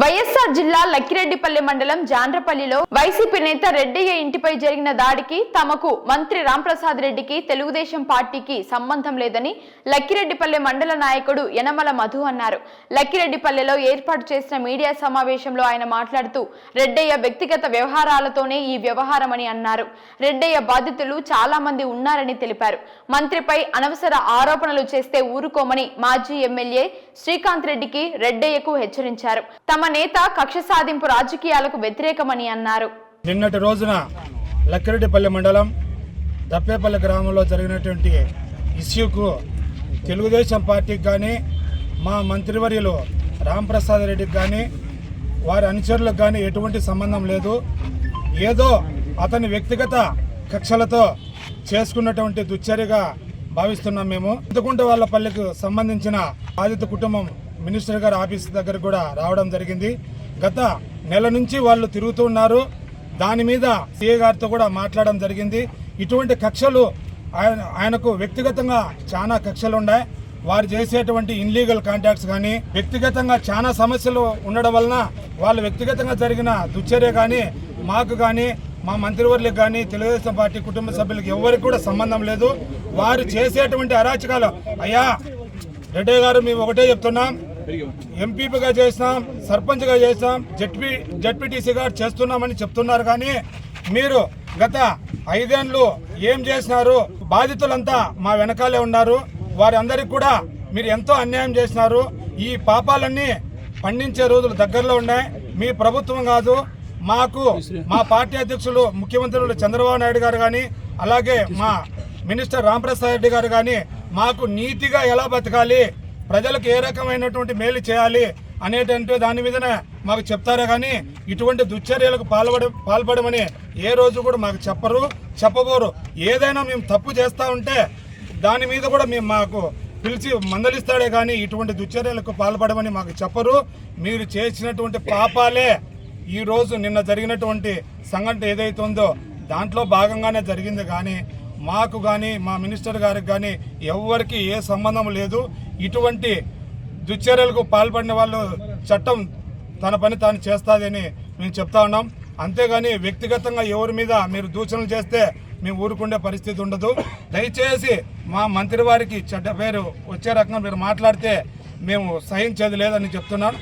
వైఎస్ఆర్ జిల్లా లక్కిరెడ్డిపల్లి మండలం జాండ్రపల్లిలో వైసీపీ నేత రెడ్డయ్య ఇంటిపై జరిగిన దాడికి తమకు మంత్రి రాంప్రసాద్ రెడ్డికి తెలుగుదేశం పార్టీకి సంబంధం లేదని లక్కిరెడ్డిపల్లి మండల నాయకుడు యనమల మధు అన్నారు. లక్కిరెడ్డిపల్లిలో ఏర్పాటు చేసిన మీడియా సమావేశంలో ఆయన మాట్లాడుతూ రెడ్డయ్య వ్యక్తిగత వ్యవహారాలతోనే ఈ వ్యవహారమని అన్నారు. రెడ్డయ్య బాధితులు చాలా మంది ఉన్నారని తెలిపారు. మంత్రిపై అనవసర ఆరోపణలు చేస్తే ఊరుకోమని మాజీ ఎమ్మెల్యే శ్రీకాంత్ రెడ్డికి రెడ్డయ్యకు హెచ్చరించారు. తమ నేత కక్ష సాధింపు రాజకీయాలకు వ్యతిరేకమని అన్నారు. నిన్నటి రోజున లక్కిరెడ్డిపల్లి మండలం దప్పేపల్లి గ్రామంలో జరిగినటువంటి ఇష్యూకు తెలుగుదేశం పార్టీకి కానీ మా మంత్రివర్యులు రాంప్రసాద్ రెడ్డికి కానీ వారి అనుచరులకు కానీ ఎటువంటి సంబంధం లేదు. ఏదో అతని వ్యక్తిగత కక్షలతో చేసుకున్నటువంటి దుశ్చర్యగా భావిస్తున్నాం మేము. ఇంతకుంట వాళ్ళ పల్లెకు సంబంధించిన బాధిత కుటుంబం మినిస్టర్ గారి ఆఫీస్ దగ్గర కూడా రావడం జరిగింది. గత నెల నుంచి వాళ్ళు తిరుగుతూ ఉన్నారు. దాని మీద సీఏ గారితో కూడా మాట్లాడడం జరిగింది. ఇటువంటి కక్షలు ఆయన ఆయనకు వ్యక్తిగతంగా చాలా కక్షలు ఉన్నాయి. వారు చేసేటువంటి ఇన్లీగల్ కాంటాక్ట్స్ కానీ వ్యక్తిగతంగా చాలా సమస్యలు ఉండడం వలన వాళ్ళు వ్యక్తిగతంగా జరిగిన దుశ్చర్య కానీ మాకు కానీ మా మంత్రివర్లకు కానీ తెలుగుదేశం పార్టీ కుటుంబ సభ్యులకు ఎవరికి కూడా సంబంధం లేదు. వారు చేసేటువంటి అరాచకాలు అయ్యా రెడ్డి గారు మేము ఒకటే చెప్తున్నాం. ఎంపీపీగా చేసినాం సర్పంచ్గా చేసినాం జడ్పీ జడ్పీటీసీగా చేస్తున్నామని చెప్తున్నారు కానీ మీరు గత ఐదేండ్లు ఏం చేసినారు? బాధితులంతా మా వెనకాలే ఉన్నారు. వారందరికి కూడా మీరు ఎంతో అన్యాయం చేసినారు. ఈ పాపాలన్నీ పండించే రోజులు దగ్గరలో ఉన్నాయి. మీ ప్రభుత్వం కాదు మాకు మా పార్టీ అధ్యక్షులు ముఖ్యమంత్రులు చంద్రబాబు నాయుడు గారు కానీ అలాగే మా మినిస్టర్ రాంప్రసాద్ రెడ్డి గారు కానీ మాకు నీతిగా ఎలా బతకాలి? ప్రజలకు ఏ రకమైనటువంటి మేలు చేయాలి అనేటువంటి దాని మీదనే మాకు చెప్తారే కానీ ఇటువంటి దుశ్చర్యలకు పాల్పడ పాల్పడమని ఏ రోజు కూడా మాకు చెప్పరు చెప్పబోరు. ఏదైనా మేము తప్పు చేస్తూ ఉంటే దాని మీద కూడా మేము మాకు పిలిచి మందలిస్తాడే కానీ ఇటువంటి దుశ్చర్యలకు పాల్పడమని మాకు చెప్పరు. మీరు చేసినటువంటి పాపాలే ఈ రోజు నిన్న జరిగినటువంటి సంఘటన ఏదైతే ఉందో దాంట్లో భాగంగానే జరిగింది కానీ మాకు కానీ మా మినిస్టర్ గారికి కానీ ఎవరికి ఏ సంబంధం లేదు. ఇటువంటి దుశ్చర్యలకు పాల్పడిన వాళ్ళు చట్టం తన పని తాను చేస్తాదని మేము చెప్తా ఉన్నాం. అంతేగాని వ్యక్తిగతంగా ఎవరి మీద మీరు దూషణలు చేస్తే మేము ఊరుకుండే పరిస్థితి ఉండదు. దయచేసి మా మంత్రి వారికి చెడ్డ పేరు వచ్చే రకంగా మీరు మాట్లాడితే మేము సహించేది లేదని చెప్తున్నాను